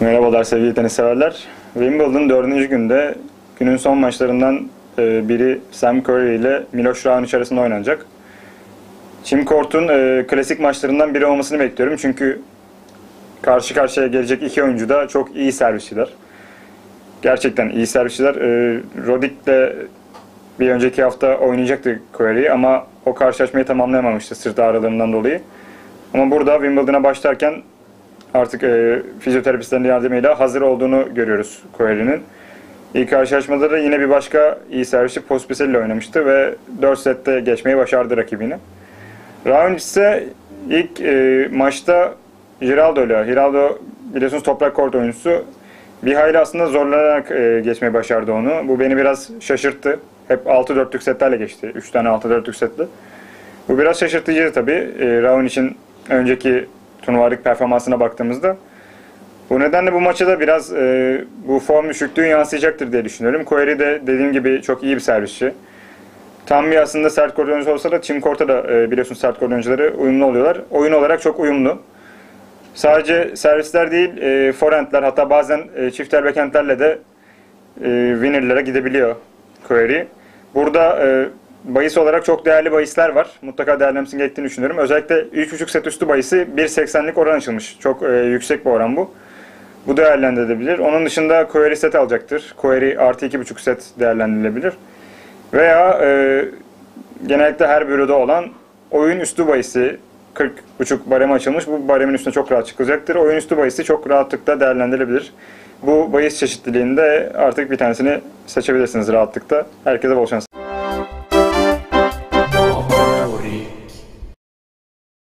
Merhabalar sevgili tenis severler. Wimbledon 4. günde günün son maçlarından e, biri Sam Querrey ile Miloš Raonic arasında oynanacak. Çim Kort'un e, klasik maçlarından biri olmasını bekliyorum çünkü karşı karşıya gelecek iki oyuncu da çok iyi servisçiler. Gerçekten iyi servisçiler. E, Rodik'le bir önceki hafta oynayacaktı Querrey ama o karşılaşmayı tamamlayamamıştı sırt ağrılarından dolayı. Ama burada Wimbledon'a başlarken artık e, fizyoterapistlerin yardımıyla hazır olduğunu görüyoruz Querrey'nin. İlk karşılaşmada da yine bir başka iyi servisçi Pospisil ile oynamıştı ve 4 sette geçmeyi başardı rakibini. Raonic ise ilk e, maçta Giraldo ile, Giraldo biliyorsunuz toprak kort oyuncusu bir hayli aslında zorlanarak e, geçmeyi başardı onu. Bu beni biraz şaşırttı. Hep 6-4'lük setlerle geçti. 3 tane 6-4'lük setli. Bu biraz şaşırtıcıydı tabii. E, Raonic'in önceki turnuvalık performansına baktığımızda. Bu nedenle bu maça da biraz e, bu form düşüklüğü yansıyacaktır diye düşünüyorum. Query de dediğim gibi çok iyi bir servisçi. Tam bir aslında sert kort oyuncusu olsa da Team Court'a da e, biliyorsunuz sert kort oyuncuları uyumlu oluyorlar. Oyun olarak çok uyumlu. Sadece servisler değil, e, forehandler hatta bazen e, çifter backhandlerle de e, winner'lara gidebiliyor Query. Burada e, bahis olarak çok değerli bahisler var. Mutlaka değerlenmesini gerektiğini düşünüyorum. Özellikle 3.5 set üstü bahisi 1.80'lik oran açılmış. Çok e, yüksek bir oran bu. Bu değerlendirilebilir. Onun dışında query set alacaktır. Query artı 2.5 set değerlendirilebilir. Veya e, genellikle her büroda olan oyun üstü bahisi 40.5 barem açılmış. Bu baremin üstüne çok rahat çıkacaktır. Oyun üstü bahisi çok rahatlıkla değerlendirilebilir. Bu bahis çeşitliliğinde artık bir tanesini seçebilirsiniz rahatlıkla. Herkese bol şans.